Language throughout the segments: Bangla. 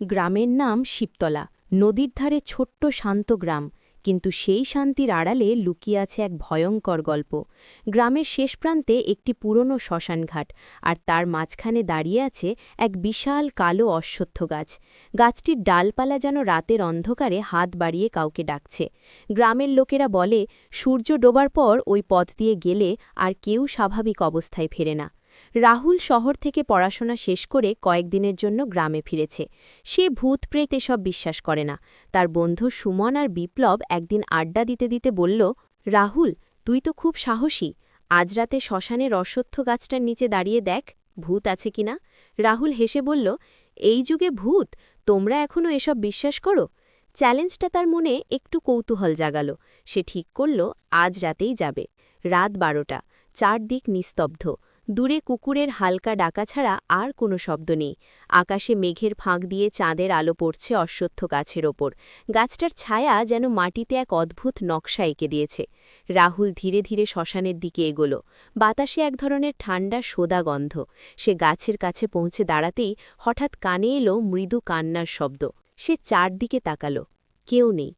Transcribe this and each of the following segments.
গ্রামের নাম শিবতলা। নদীর ধারে ছোট্ট শান্ত গ্রাম, কিন্তু সেই শান্তির আড়ালে লুকিয়ে আছে এক ভয়ঙ্কর গল্প। গ্রামের শেষ প্রান্তে একটি পুরনো শ্মশানঘাট, আর তার মাঝখানে দাঁড়িয়ে আছে এক বিশাল কালো অশ্বত্থ গাছ। গাছটির ডালপালা যেন রাতের অন্ধকারে হাত বাড়িয়ে কাউকে ডাকছে। গ্রামের লোকেরা বলে, সূর্য ডোবার পর ওই পথ দিয়ে গেলে আর কেউ স্বাভাবিক অবস্থায় ফেরে না। রাহুল শহর থেকে পড়াশোনা শেষ করে কয়েকদিনের জন্য গ্রামে ফিরেছে। সে ভূত প্রেত এসব বিশ্বাস করে না। তার বন্ধু সুমন আর বিপ্লব একদিন আড্ডা দিতে দিতে বলল, রাহুল, তুই তো খুব সাহসী। আজ রাতে শ্মশানের অশ্বত্থ গাছটার নিচে দাঁড়িয়ে দেখ, ভূত আছে কিনা রাহুল হেসে বলল, এই যুগে ভূত? তোমরা এখনও এসব বিশ্বাস করো? চ্যালেঞ্জটা তার মনে একটু কৌতূহল জাগালো। সে ঠিক করল, আজ রাতেই যাবে। রাত বারোটা। চারদিক নিস্তব্ধ। দূরে কুকুরের হালকা ডাকা ছাড়া আর কোনো শব্দ নেই। আকাশে মেঘের ফাঁক দিয়ে চাঁদের আলো পড়ছে অশ্বত্থ গাছের ওপর। গাছটার ছায়া যেন মাটিতে এক অদ্ভুত নকশা এঁকে দিয়েছে। রাহুল ধীরে ধীরে শ্মশানের দিকে এগোল। বাতাসে এক ধরনের ঠান্ডা সোদা গন্ধ। সে গাছের কাছে পৌঁছে দাঁড়াতেই হঠাৎ কানে এলো মৃদু কান্নার শব্দ। সে চারদিকে তাকাল। কেউ নেই।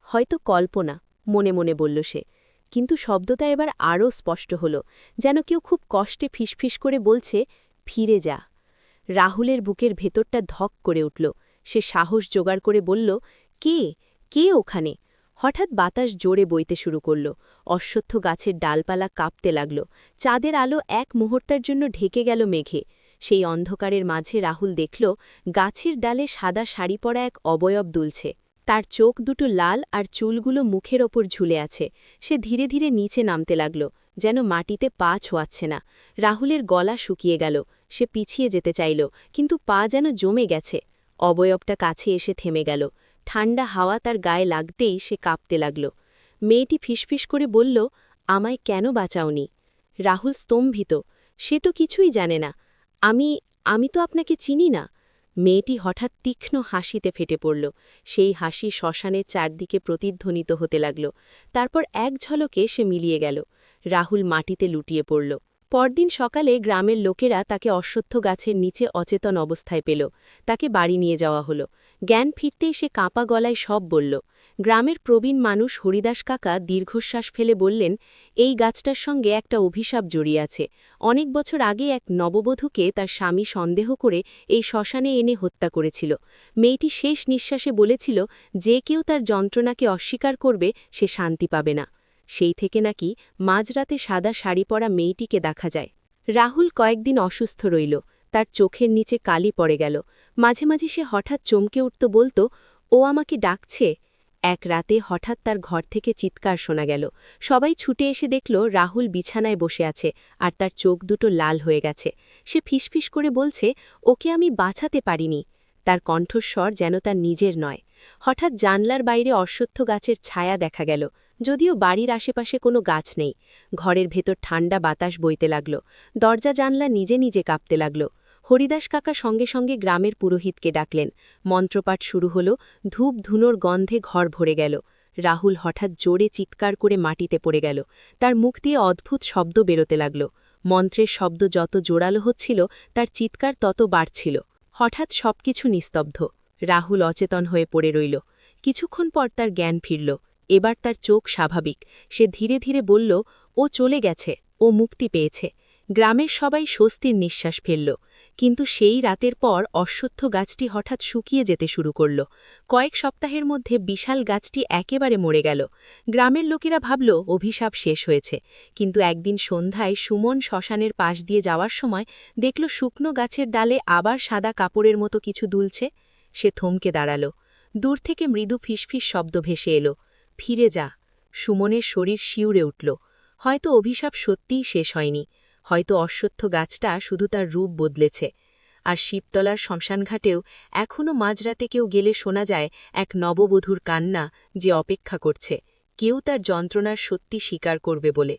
হয়তো কল্পনা, মনে মনে বলল সে। কিন্তু শব্দটা এবার আরও স্পষ্ট হল, যেন কেউ খুব কষ্টে ফিসফিস করে বলছে, ফিরে যা। রাহুলের বুকের ভেতরটা ধক করে উঠল। সে সাহস জোগাড় করে বলল, কে? কে ওখানে? হঠাৎ বাতাস জোরে বইতে শুরু করল। অশ্বত্থ গাছের ডালপালা কাঁপতে লাগল। চাঁদের আলো এক মুহূর্তের জন্য ঢেকে গেল মেঘে। সেই অন্ধকারের মাঝে রাহুল দেখল, গাছের ডালে সাদা শাড়ি পরা এক অবয়ব দুলছে। তার চোখ দুটো লাল আর চুলগুলো মুখের ওপর ঝুলে আছে। সে ধীরে ধীরে নিচে নামতে লাগল, যেন মাটিতে পা ছোঁয়াচ্ছে না। রাহুলের গলা শুকিয়ে গেল, সে পিছিয়ে যেতে চাইল, কিন্তু পা যেন জমে গেছে। অবয়বটা কাছে এসে থেমে গেল। ঠান্ডা হাওয়া তার গায়ে লাগতেই সে কাঁপতে লাগল। মেয়েটি ফিসফিস করে বলল, আমায় কেন বাঁচাওনি? রাহুল স্তম্ভিত, সে তো কিছুই জানে না। আমি আমি তো আপনাকে চিনি না। মেয়েটি হঠাৎ তীক্ষ্ণ হাসিতে ফেটে পড়ল। সেই হাসি শ্মশানের চারদিকে প্রতিধ্বনিত হতে লাগল। তারপর এক ঝলকে সে মিলিয়ে গেল। রাহুল মাটিতে লুটিয়ে পড়ল। পরদিন সকালে গ্রামের লোকেরা তাকে অশ্বত্থ গাছের নিচে অচেতন অবস্থায় পেল। তাকে বাড়ি নিয়ে যাওয়া হলো। জ্ঞান ফিরতেই সে কাঁপা গলায় সব বলল। গ্রামের প্রবীণ মানুষ হরিদাস কাকা দীর্ঘশ্বাস ফেলে বললেন, এই গাছটার সঙ্গে একটা অভিশাপ জড়িয়ে আছে। অনেক বছর আগে এক নববধূকে তার স্বামী সন্দেহ করে এই শ্মশানে এনে হত্যা করেছিল। মেয়েটি শেষ নিঃশ্বাসে বলেছিল, যে কেউ তার যন্ত্রণাকে অস্বীকার করবে, সে শান্তি পাবে না। সেই থেকে নাকি মাঝরাতে সাদা শাড়ি পরা মেয়েটিকে দেখা যায়। রাহুল কয়েকদিন অসুস্থ রইল, তার চোখের নিচে কালি পড়ে গেল। মাঝে মাঝে সে হঠাৎ চমকে উঠত বলতো, ও আমাকে ডাকছে? এক রাতে হঠাৎ তার ঘর থেকে চিৎকার শোনা গেল। সবাই ছুটে এসে দেখল রাহুল বিছানায় বসে আছে আর তার চোখ দুটো লাল হয়ে গেছে। সে ফিসফিস করে বলছে, ওকে আমি বাঁচাতে পারিনি। তার কণ্ঠস্বর যেন তার নিজের নয়। হঠাৎ জানলার বাইরে অশ্বত্থ গাছের ছায়া দেখা গেল। যদিও বাড়ির আশেপাশে কোনো গাছ নেই। ঘরের ভেতর ঠান্ডা বাতাস বইতে লাগল। দরজা জানলা নিজে নিজে কাঁপতে লাগল। হরিদাস কাকা সঙ্গে সঙ্গে গ্রামের পুরোহিতকে ডাকলেন। মন্ত্রপাঠ শুরু হল, ধূপ ধুনোর গন্ধে ঘর ভরে গেল। রাহুল হঠাৎ জোরে চিৎকার করে মাটিতে পড়ে গেল। তার মুখ দিয়ে অদ্ভুত শব্দ বেরোতে লাগল। মন্ত্রের শব্দ যত জোরালো হচ্ছিল, তার চিৎকার তত বাড়ছিল। হঠাৎ সবকিছু নিস্তব্ধ। রাহুল অচেতন হয়ে পড়ে রইল। কিছুক্ষণ পর তার জ্ঞান ফিরল। এবার তার চোখ স্বাভাবিক। সে ধীরে ধীরে বলল, ও চলে গেছে। ও মুক্তি পেয়েছে। গ্রামের সবাই স্বস্তির নিঃশ্বাস ফেলল। কিন্তু সেই রাতের পর অশ্বত্থ গাছটি হঠাৎ শুকিয়ে যেতে শুরু করল। কয়েক সপ্তাহের মধ্যে বিশাল গাছটি একেবারে মরে গেল। গ্রামের লোকেরা ভাবল, অভিশাপ শেষ হয়েছে। কিন্তু একদিন সন্ধ্যায় সুমন শ্মশানের পাশ দিয়ে যাওয়ার সময় দেখল শুকনো গাছের ডালে আবার সাদা কাপড়ের মতো কিছু দুলছে। সে থমকে দাঁড়াল। দূর থেকে মৃদু ফিসফিস শব্দ ভেসে এলো। ফিরে যা। সুমনের শরীর শিউরে উঠল। হয়তো অভিশাপ সত্যিই শেষ হয়নি। হয়তো অশ্বত্থ গাছটা শুধু তার রূপ বদলেছে। আর শিবতলার শ্মশানঘাটেও এখনও মাঝরাতে কেউ গেলে শোনা যায় এক নববধূর কান্না যে অপেক্ষা করছে। কেউ তার যন্ত্রণার সত্যি স্বীকার করবে বলে।